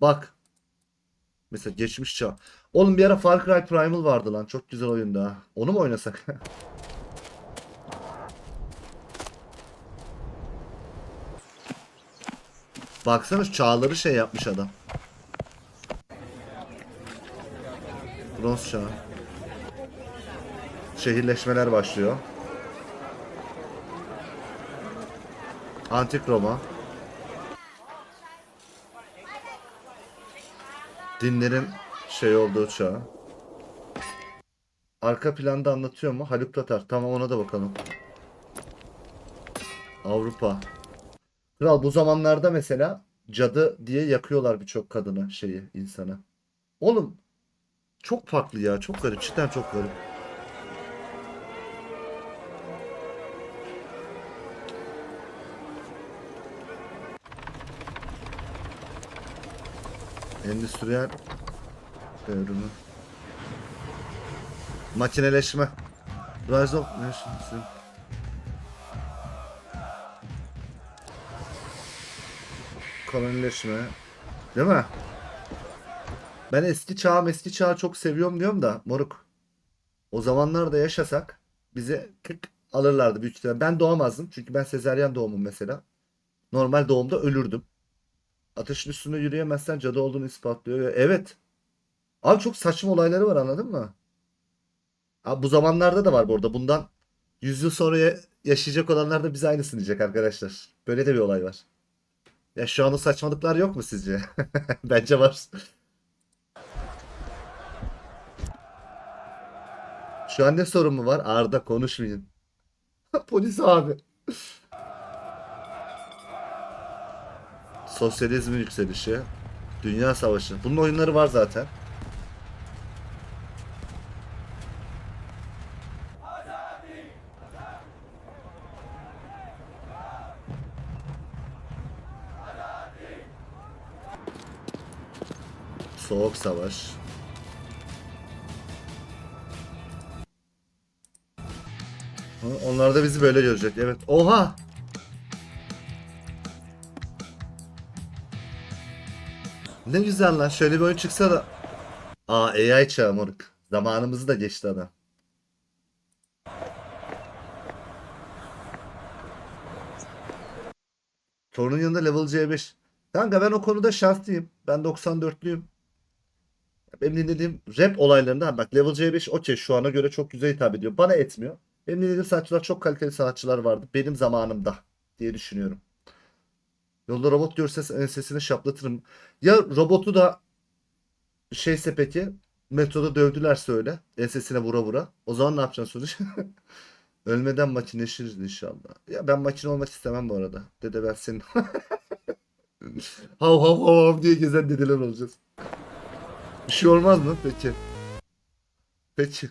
Bak. Mesela geçmiş çağ. Oğlum bir ara Far Cry Primal vardı lan. Çok güzel oyunda. Onu mu oynasak? Baksana şu çağları şey yapmış adam. Bronz çağı. Şehirleşmeler başlıyor. Antik Roma. Dinlerin şey olduğu çağ. Arka planda anlatıyor mu? Haluk Tatar. Tamam ona da bakalım. Avrupa. Kral bu zamanlarda mesela cadı diye yakıyorlar birçok kadına şeyi insana. Oğlum çok farklı ya. Çok garip. Cidden çok garip. Endüstriyel devrimi. Makineleşme. Rise of Nations. Kolonileşme. Değil mi? Ben eski çağ eski çağı çok seviyorum diyorum da moruk. O zamanlarda yaşasak bize 40 alırlardı büyük ihtimalle. Ben doğamazdım çünkü ben sezaryen doğumum mesela. Normal doğumda ölürdüm. Ateşin üstünde yürüyemezsen cadı olduğunu ispatlıyor. Evet. Abi çok saçma olayları var anladın mı? Abi bu zamanlarda da var bu arada. Bundan 100 yıl sonra ya- yaşayacak olanlar da bize aynısını diyecek arkadaşlar. Böyle de bir olay var. Ya şu anda saçmalıklar yok mu sizce? Bence var. Şu an ne sorun mu var? Arda konuşmayın. Polis abi. Sosyalizmin yükselişi. Dünya Savaşı. Bunun oyunları var zaten. Soğuk Savaş. Onlar da bizi böyle görecek. Evet. Oha! Ne güzel lan. Şöyle bir oyun çıksa da. Aa AI çağı moruk. Zamanımızı da geçti adam. Torunun yanında level C5. Kanka ben o konuda şanslıyım. Ben 94'lüyüm. Benim dinlediğim rap olaylarında bak Level C5 okey şu ana göre çok güzel hitap ediyor. Bana etmiyor. Benim dinlediğim sanatçılar çok kaliteli sanatçılar vardı. Benim zamanımda diye düşünüyorum. Yolda robot görse ensesini şaplatırım. Ya robotu da şeyse peki metroda dövdülerse öyle ensesine vura vura. O zaman ne yapacaksın sonuç? Ölmeden makineleşiriz inşallah. Ya ben makine olmak istemem bu arada. Dede ben senin hav hav hav hav diye gezen dedeler olacağız. Bir şey olmaz mı peki? Peki.